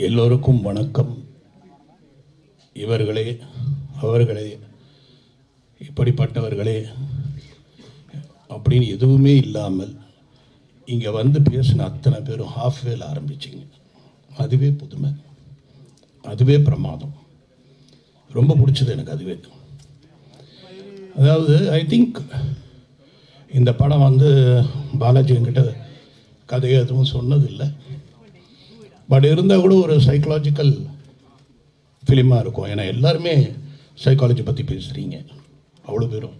எல்லோருக்கும் வணக்கம். இவர்களே அவர்களே இப்படிப்பட்டவர்களே அப்படின்னு எதுவுமே இல்லாமல் இங்கே வந்து பேசின அத்தனை பேரும் ஹாஃப் வேல் ஆரம்பிச்சிங்க. அதுவே புதுமை. அதுவே பிரமாதம். ரொம்ப பிடிச்சது எனக்கு அதுவே. அதாவது ஐ திங்க் இந்த படம் வந்து பாலாஜி என்கிட்ட கதையை எதுவும் சொன்னதில்லை. பட் இருந்தால் கூட ஒரு சைக்கலாஜிக்கல் ஃபிலிமாக இருக்கும். ஏன்னா எல்லாருமே சைக்காலஜி பற்றி பேசுகிறீங்க அவ்வளோ பேரும்.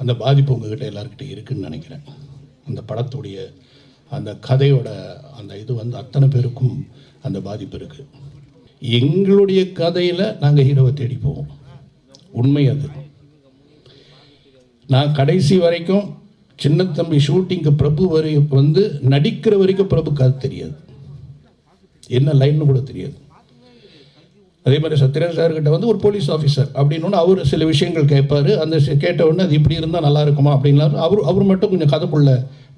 அந்த பாதிப்பு உங்ககிட்ட எல்லாருக்கிட்ட இருக்குன்னு நினைக்கிறேன். அந்த படத்துடைய அந்த கதையோட அந்த இது வந்து அத்தனை பேருக்கும் அந்த பாதிப்பு இருக்குது எங்களுடைய கதையில் நாங்கள் ஹீரோவை தேடி போவோம். உண்மை அது. நான் கடைசி வரைக்கும் சின்ன தம்பி ஷூட்டிங்க்கு பிரபு வரை வந்து நடிக்கிற வரைக்கும் பிரபு கதை தெரியாது. என்ன லைன்னு கூட தெரியாது. அதே மாதிரி சத்யராஜ் சார்கிட்ட வந்து ஒரு போலீஸ் ஆஃபீஸர் அப்படின்னு அவர் சில விஷயங்கள் கேட்பாரு அந்த கேட்ட உடனே அது இப்படி இருந்தால் நல்லா இருக்குமா அப்படின்லாம் அவர் அவர் மட்டும் கொஞ்சம் கதைக்குள்ள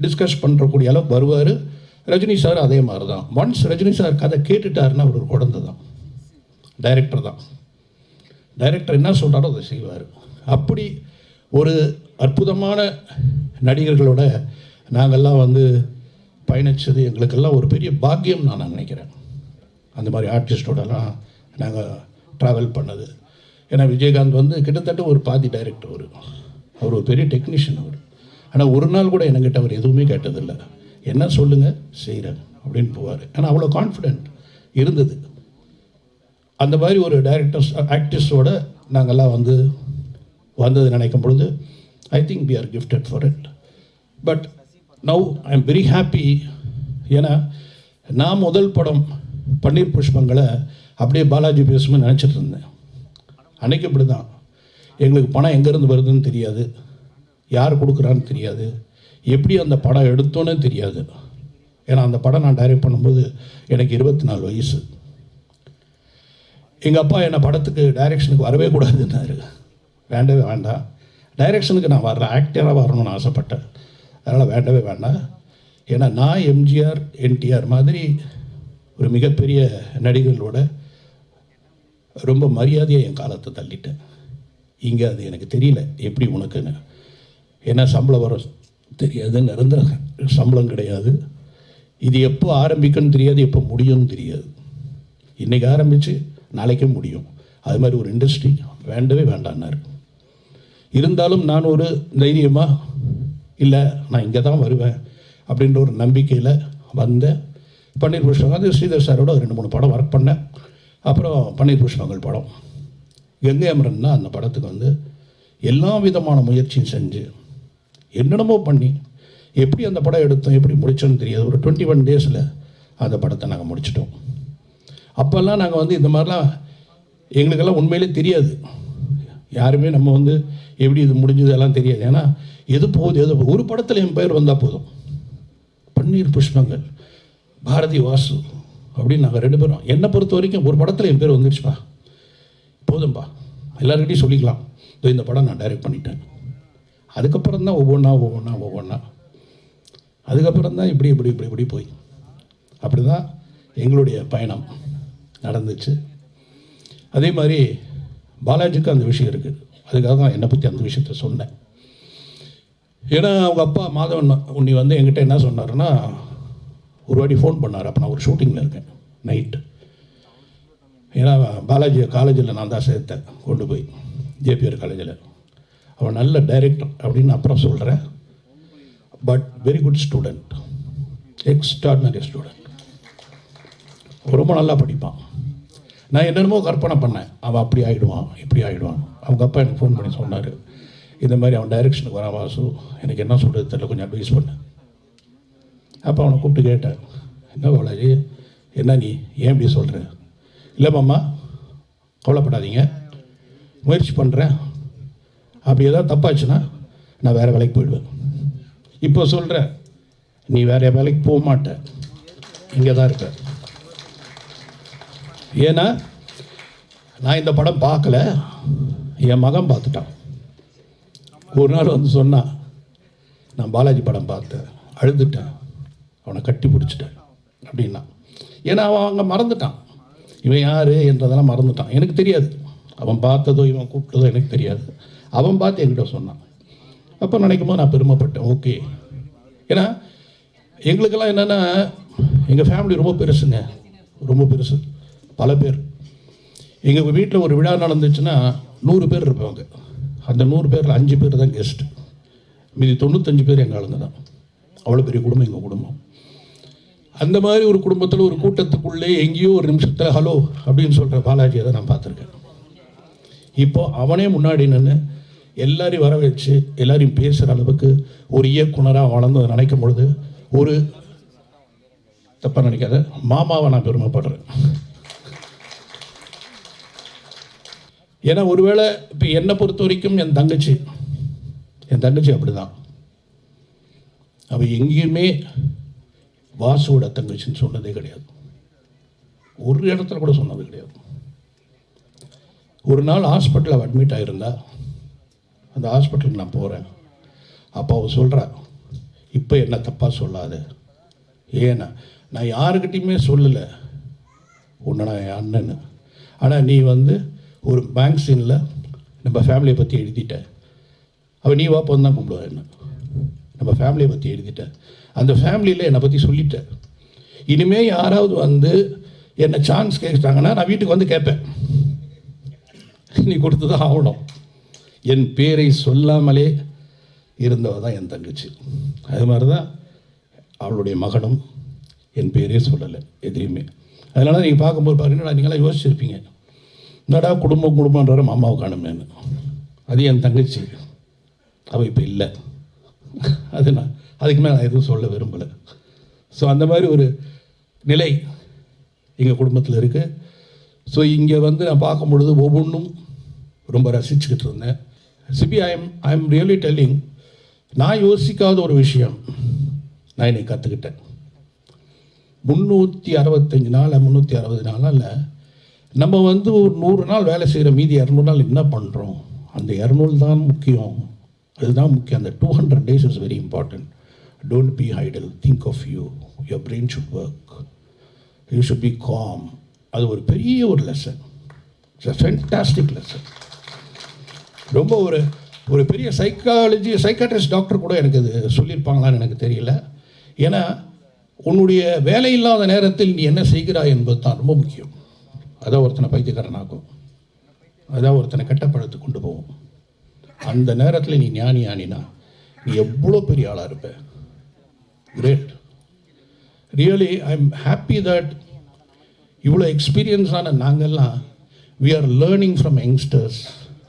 டிஸ்கஸ் பண்ணுறக்கூடிய அளவுக்கு வருவார். ரஜினி சார் அதே மாதிரி தான் ஒன்ஸ் ரஜினி சார் கதை கேட்டுட்டாருன்னா அவர் ஒரு குழந்தை தான் டைரக்டர் தான். டைரக்டர் என்ன சொல்கிறாரோ அதை செய்வார். அப்படி ஒரு அற்புதமான நடிகர்களோட நாங்கள்லாம் வந்து பயணித்தது எங்களுக்கெல்லாம் ஒரு பெரிய பாக்கியம் நான் நினைக்கிறேன். அந்த மாதிரி ஆர்டிஸ்டோடலாம் நாங்கள் ட்ராவல் பண்ணது. ஏன்னா விஜயகாந்த் வந்து கிட்டத்தட்ட ஒரு பாதி டைரக்டர் அவர். அவர் ஒரு பெரிய டெக்னீஷியன் அவர். ஆனால் ஒரு நாள் கூட என்கிட்ட அவர் எதுவுமே கேட்டதில்லை. என்ன சொல்லுங்கள் செய்கிறேன் அப்படின்னு போவார். ஆனால் அவ்வளோ கான்ஃபிடென்ட் இருந்தது. அந்த மாதிரி ஒரு டைரக்டர்ஸ் ஆக்டிஸ்டோட நாங்கள்லாம் வந்து வந்தது நினைக்கும் பொழுது I think we are gifted for it but now I am very happy ஏன்னா நான் முதல் படம் பன்னீர் புஷ்பங்களை அப்படியே பாலாஜி பேசுமே நினச்சிட்டு இருந்தேன். அன்னைக்கு இப்படி தான் எங்களுக்கு பணம் எங்கேருந்து வருதுன்னு தெரியாது. யார் கொடுக்குறான்னு தெரியாது. எப்படி அந்த படம் எடுத்தோன்னே தெரியாது. ஏன்னா அந்த படம் நான் டைரக்ட் பண்ணும்போது எனக்கு இருபத்தி நாலு வயசு. எங்கள் அப்பா என்னை படத்துக்கு டைரெக்ஷனுக்கு வரவே கூடாதுன்னாரு. வேண்டவே வேண்டாம். டைரெக்ஷனுக்கு நான் வரல ஆக்டராக வரணும்னு ஆசைப்பட்டேன். அதனால் வேண்டவே வேண்டாம். ஏன்னா நான் எம்ஜிஆர் என்டிஆர் மாதிரி ஒரு மிகப்பெரிய நடிகர்களோட ரொம்ப மரியாதையாக என் காலத்தை தள்ளிட்டேன். இங்கே அது எனக்கு தெரியல எப்படி உனக்குன்னு. ஏன்னா சம்பளம் வர தெரியாது நிரந்தர சம்பளம் கிடையாது. இது எப்போ ஆரம்பிக்கும்னு தெரியாது எப்போ முடியும்னு தெரியாது. இன்றைக்கி ஆரம்பித்து நாளைக்கே முடியும். அது மாதிரி ஒரு இண்டஸ்ட்ரி வேண்டவே வேண்டான்னார் இருந்தாலும் நான் ஒரு தைரியமாக இல்லை நான் இங்கே தான் வருவேன் அப்படின்ற ஒரு நம்பிக்கையில் வந்தேன் பன்னீர் புஷ்பம் அது ஸ்ரீதர் சாரோட ஒரு ரெண்டு மூணு படம் ஒர்க் பண்ணேன். அப்புறம் பன்னீர் புஷ்பங்கள் படம். கங்கை அமரன்னா அந்த படத்துக்கு வந்து எல்லா விதமான முயற்சியும் செஞ்சு என்னென்னமோ பண்ணி எப்படி அந்த படம் எடுத்தோம் எப்படி முடிச்சோன்னு தெரியாது. ஒரு டுவெண்ட்டி ஒன் டேஸில் அந்த படத்தை நாங்கள் முடிச்சிட்டோம். அப்போல்லாம் நாங்கள் வந்து இந்த மாதிரிலாம் எங்களுக்கெல்லாம் உண்மையிலே தெரியாது. யாருமே நம்ம வந்து எப்படி இது முடிஞ்சது எல்லாம் தெரியாது. ஏன்னா எது போகுது எது ஒரு படத்தில் என் பெயர் வந்தால் போதும். பன்னீர் புஷ்பங்கள் பாரதி வாசு அப்படின்னு நாங்கள் ரெண்டு பேரும். என்னை பொறுத்த வரைக்கும் ஒரு படத்தில் என் பேர் வந்துடுச்சுப்பா போதும்பா. எல்லாருக்கிட்டையும் சொல்லிக்கலாம். இதோ இந்த படம் நான் டைரக்ட் பண்ணிட்டேன். அதுக்கப்புறம் தான் ஒவ்வொன்றா ஒவ்வொன்றா ஒவ்வொன்றா அதுக்கப்புறம் தான் இப்படி இப்படி இப்படி இப்படி போய். அப்படி தான் எங்களுடைய பயணம் நடந்துச்சு. அதே மாதிரி பாலாஜிக்கு அந்த விஷயம் இருக்குது அதுக்காக தான் என்னை பற்றி அந்த விஷயத்த சொன்னேன். ஏன்னா அவங்க அப்பா மாதவன் உன்னி வந்து என்கிட்ட என்ன சொன்னாருன்னா ஒரு வாட்டி ஃபோன் பண்ணார். அப்போ நான் ஒரு ஷூட்டிங்கில் இருக்கேன் நைட்டு ஏன்னா பாலாஜி காலேஜில் நான் தான் சேர்த்தேன் கொண்டு போய். ஜேபிஆர் காலேஜில் அவன் நல்ல டைரக்டர் அப்படின்னு அப்புறம் சொல்கிறேன் but very good student extraordinary student ரொம்ப நல்லா படிப்பான். நான் என்னென்னமோ கற்பனை பண்ணேன். அவன் அப்படி ஆகிடுவான் இப்படி ஆகிடுவான் அவங்க அப்பா எனக்கு ஃபோன் பண்ணி சொன்னார். இந்த மாதிரி அவன் டைரெக்ஷனுக்கு வரான் வாசு. எனக்கு என்ன சொல்கிறது தெரியல கொஞ்சம் அட்வைஸ் பண்ணு. அப்போ அவனை கூப்பிட்டு கேட்டேன். என்ன பாலாஜி என்ன நீ ஏன் இப்படி சொல்கிற இல்லை மாமா கவலைப்படாதீங்க. முயற்சி பண்ணுறேன் அப்படி ஏதாவது தப்பாச்சுன்னா நான் வேறு வேலைக்கு போயிடுவேன். இப்போ சொல்கிறேன் நீ வேறு வேலைக்கு போக மாட்டேன் இங்கே தான் இருக்க. ஏன்னா நான் இந்த படம் பார்க்கல என் மகன் பார்த்துட்டான். ஒரு நாள் வந்து சொன்னான் நான் பாலாஜி படம் பார்த்தேன் அழுதுட்டேன். அவனை கட்டி பிடிச்சிட்டேன். அப்படின்னா ஏன்னா அவன் அங்கே மறந்துட்டான். இவன் யார் என்றதெல்லாம் மறந்துட்டான். எனக்கு தெரியாது. அவன் பார்த்ததோ இவன் கூப்பிட்டதோ எனக்கு தெரியாது. அவன் பார்த்து என்கிட்ட சொன்னான். அப்போ நினைக்கும் போது நான் பெருமைப்பட்டேன். ஓகே. ஏன்னா எங்களுக்கெல்லாம் என்னென்னா எங்கள் ஃபேமிலி ரொம்ப பெருசுங்க. ரொம்ப பெருசு. பல பேர். எங்கள் வீட்டில் ஒரு விழா நடந்துச்சுன்னா நூறு பேர் இருப்பாங்க. அந்த நூறு பேரில் அஞ்சு பேர் தான் கெஸ்ட்டு மீதி தொண்ணூத்தஞ்சு பேர் எங்கள் ஆளுங்க தான். அவ்வளோ பெரிய குடும்பம் எங்கள் குடும்பம். அந்த மாதிரி ஒரு குடும்பத்தில் ஒரு கூட்டத்துக்குள்ளே எங்கேயோ ஒரு நிமிஷத்தில் ஹலோ அப்படின்னு சொல்கிற பாலாஜியை தான் நான் பார்த்துருக்கேன். இப்போது அவனே முன்னாடி நின்று எல்லாரையும் வர வச்சு எல்லாரையும் பேசுகிற அளவுக்கு ஒரு இயக்குனராக வளர்ந்து நினைக்கும் பொழுது ஒரு தப்பாக நினைக்காத மாமாவை நான் பெருமைப்படுறேன். ஏன்னா ஒருவேளை இப்போ என்னை பொறுத்த வரைக்கும் என் தங்கச்சி என் தங்கச்சி அப்படிதான். அவள் எங்கேயுமே வாசுவோட தங்கச்சின்னு சொன்னதே கிடையாது. ஒரு இடத்துல கூட சொன்னது கிடையாது. ஒரு நாள் ஹாஸ்பிட்டலில் அவள் அட்மிட் ஆகிருந்தா அந்த ஹாஸ்பிட்டலுக்கு நான் போகிறேன் அப்போ அவள் சொல்கிறா இப்போ என்ன தப்பாக சொல்லாது? ஏன்னா நான் யாருக்கிட்டையுமே சொல்லலை. உன்னை நான் என் அண்ணன்னு ஆனால் நீ வந்து ஒரு மேக்சினில் நம்ம ஃபேமிலியை பற்றி எழுதிட்ட. அவள் நீ வாப்போன்னு தான் கும்பிடுவா என்ன. நம்ம ஃபேமிலியை பற்றி எழுதிட்டேன் அந்த ஃபேமிலியில் என்னை பற்றி சொல்லிட்டேன் இனிமேல் யாராவது வந்து என்னை சான்ஸ் கேட்டாங்கன்னா நான் வீட்டுக்கு வந்து கேட்பேன். நீ கொடுத்து தான் ஆகணும். என் பேரை சொல்லாமலே இருந்தவ தான் என் தங்கச்சி. அது மாதிரி தான் அவளுடைய மகனும் என் பேரே சொல்லலை எதிரியுமே. அதனால நீங்கள் பார்க்கும்போது பார்த்தீங்கன்னா நீங்களாம் யோசிச்சிருப்பீங்க. என்னடா குடும்பம் குடும்பம்ன்ற மாமாவை காணுமேனு அது என் தங்கச்சி. அவள் இப்போ இல்லை. அது நான் அதுக்கு மேலே நான் எதுவும் சொல்ல விரும்பலை. ஸோ அந்த மாதிரி ஒரு நிலை எங்கள் குடும்பத்தில் இருக்குது ஸோ இங்கே வந்து நான் பார்க்கும் பொழுது ஒவ்வொன்றும் ரொம்ப ரசிச்சுக்கிட்டு இருந்தேன். Sibi I am I am really telling நான் யோசிக்காத ஒரு விஷயம் நான் இன்னைக்கு கற்றுக்கிட்டேன் முந்நூற்றி அறுபத்தஞ்சு நாள் முந்நூற்றி அறுபது நாளில் நம்ம வந்து ஒரு நூறு நாள் வேலை செய்கிற மீதி இரநூறு நாள் என்ன பண்ணுறோம் அந்த இரநூறு தான் முக்கியம். அதுதான் முக்கியம். அந்த two hundred days is very important don't be idle think of you your brain should work you should be calm அது ஒரு பெரிய ஒரு lesson it's a fantastic lesson ரொம்ப ஒரு ஒரு பெரிய சைக்காலஜி சைக்காட்ரிஸ்ட் டாக்டர் கூட எனக்கு அது சொல்லியிருப்பாங்களான்னு எனக்கு தெரியல. ஏன்னா உன்னுடைய வேலை இல்லாத நேரத்தில் நீ என்ன செய்கிறாய் என்பது தான் ரொம்ப முக்கியம். அதான் ஒருத்தனை பைத்தியக்காரனாக்கும். அதான் ஒருத்தனை கெட்டப்பழத்து கொண்டு போவோம் அந்த நேரத்தில் நீ ஞானி ஆனினா நீ எவ்வளோ பெரிய ஆளாக இருப்ப? Great really I am happy that இவ்வளோ எக்ஸ்பீரியன்ஸான நாங்கள்லாம் we are learning from youngsters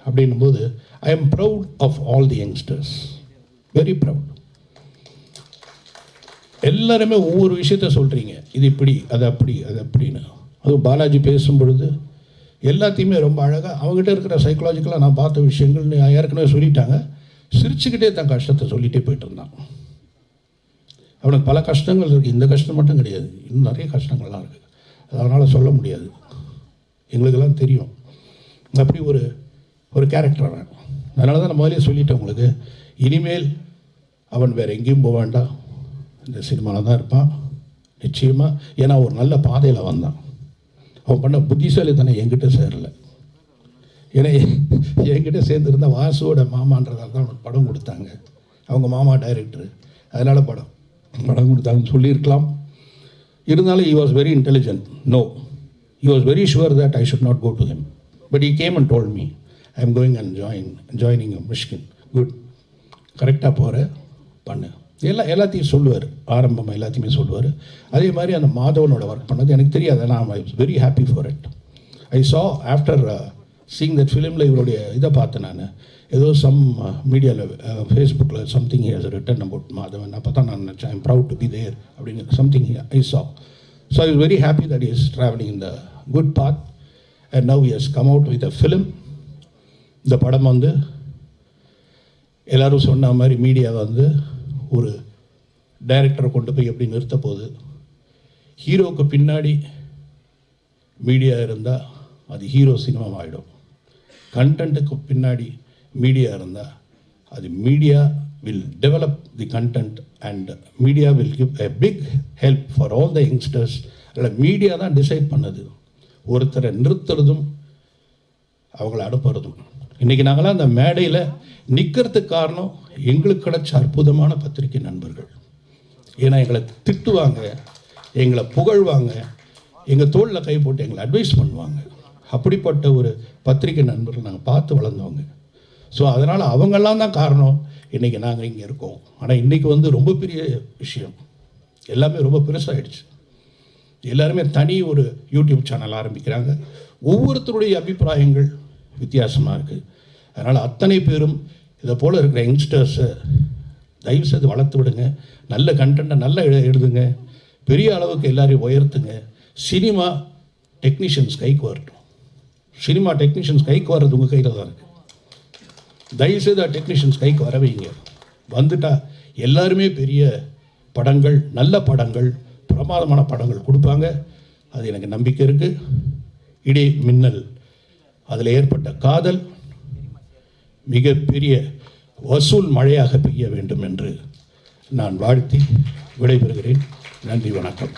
அப்படின்னும் போது I am proud of all the youngsters very proud எல்லாருமே ஒவ்வொரு விஷயத்த சொல்கிறீங்க இது இப்படி அது அப்படி அது அப்படின்னு. அதுவும் பாலாஜி பேசும் பொழுது எல்லாத்தையுமே ரொம்ப அழகாக அவங்ககிட்ட இருக்கிற சைக்கலாஜிக்கலாக நான் பார்த்த விஷயங்கள்னு ஏற்கனவே சொல்லிட்டாங்க. சிரிச்சுக்கிட்டே தன் கஷ்டத்தை சொல்லிகிட்டே போயிட்டு இருந்தான். அவனுக்கு பல கஷ்டங்கள் இருக்குது இந்த கஷ்டம் மட்டும் கிடையாது. இன்னும் நிறைய கஷ்டங்கள்லாம் இருக்குது அது அவனால் சொல்ல முடியாது. எங்களுக்கெல்லாம் தெரியும். அப்படி ஒரு ஒரு கேரக்டர் அவன். அதனால தான் நான் முதலே சொல்லிட்டேன் உங்களுக்கு. இனிமேல் அவன் வேறு எங்கேயும் போக வேண்டாம். இந்த சினிமாவில் தான் இருப்பான். நிச்சயமாக ஏன்னா ஒரு நல்ல பாதையில் வந்தான். அவன் பண்ண புத்திசாலித்தனம் என்கிட்ட சேரல. ஏன்னா என்கிட்ட சேர்ந்துருந்தா வாசுவோட மாமான்றதால தான் அவனுக்கு படம் கொடுத்தாங்க. அவங்க மாமா டைரக்டர் அதனால் படம். படம் கொடுத்தாங்கன்னு சொல்லியிருக்கலாம். இருந்தாலும் he was very intelligent no he was very sure that I should not go to him but he came and told me I am going and join joining Mysskin good கரெக்டாக போகிற பண்ணு. எல்லா எல்லாத்தையும் சொல்லுவார். ஆரம்பமாக எல்லாத்தையுமே சொல்லுவார். அதே மாதிரி அந்த மாதவனோட ஒர்க் பண்ணது எனக்கு தெரியாது. நான் I very happy for it I saw after seeing that ஃபிலிமில் இவருடைய இதை பார்த்தேன் uh, uh, நான். ஏதோ சம் மீடியாவில் ஃபேஸ்புக்கில் something has written about Madhavan. அப்போ தான் நான் நினச்சேன் I'm proud to be there அப்படின்னு something I saw so I is very happy that is travelling in the good path and now he's come out with a film இந்த படம் வந்து எல்லோரும் சொன்ன மாதிரி மீடியா வந்து ஒரு டைரக்டரை கொண்டு போய் எப்படி நிறுத்த போகுது? ஹீரோவுக்கு பின்னாடி மீடியா இருந்தால் அது ஹீரோ சினிமா ஆகிடும் கண்டென்ட்டுக்கு பின்னாடி மீடியா இருந்தால் அது media will develop the content and media will give a big help for all the youngsters அதில் மீடியா தான் டிசைட் பண்ணுது. ஒருத்தரை நிறுத்துறதும் அவங்கள அனுப்புறதும். இன்றைக்கி நாங்களாம் அந்த மேடையில் நிற்கிறதுக்கு காரணம் எங்களுக்கு கிடைச்ச அற்புதமான பத்திரிகை நண்பர்கள். ஏன்னா எங்களை திட்டுவாங்க எங்களை புகழ்வாங்க எங்கள் தோளில் கை போட்டு எங்களை அட்வைஸ் பண்ணுவாங்க. அப்படிப்பட்ட ஒரு பத்திரிகை நண்பர்கள் நாங்கள் பார்த்து வளர்ந்தவங்க. ஸோ அதனால் அவங்கெல்லாம் தான் காரணம் இன்றைக்கி நாங்கள் இங்கே இருக்கோம். ஆனால் இன்றைக்கி வந்து ரொம்ப பெரிய விஷயம். எல்லாமே ரொம்ப பெருசாகிடுச்சு எல்லாருமே தனி ஒரு யூடியூப் சேனல் ஆரம்பிக்கிறாங்க. ஒவ்வொருத்தருடைய அபிப்பிராயங்கள் வித்தியாசமாக இருக்குது அதனால் அத்தனை பேரும் இதை போல் இருக்கிற யங்ஸ்டர்ஸை தயவு செய்து வளர்த்து விடுங்க. நல்ல கண்டென்ட்டை நல்லா எழு- எழுதுங்க. பெரிய அளவுக்கு எல்லாரையும் உயர்த்துங்க. சினிமா டெக்னீஷியன்ஸ் கைக்கு வரட்டும். சினிமா டெக்னீஷியன்ஸ் கைக்கு வர்றது உங்கள் கையில் தான் இருக்குது தயவுசெய்து டெக்னீஷியன்ஸ் கைக்கு வர வைங்க. எல்லாருமே பெரிய படங்கள் நல்ல படங்கள் பிரமாதமான படங்கள் கொடுப்பாங்க. அது எனக்கு நம்பிக்கை இருக்குது இடி மின்னல். அதில் ஏற்பட்ட காதல் மிகப்பெரிய வசூல் மழையாக பெய்ய வேண்டும் என்று நான் வாழ்த்தி விடைபெறுகிறேன். நன்றி வணக்கம்.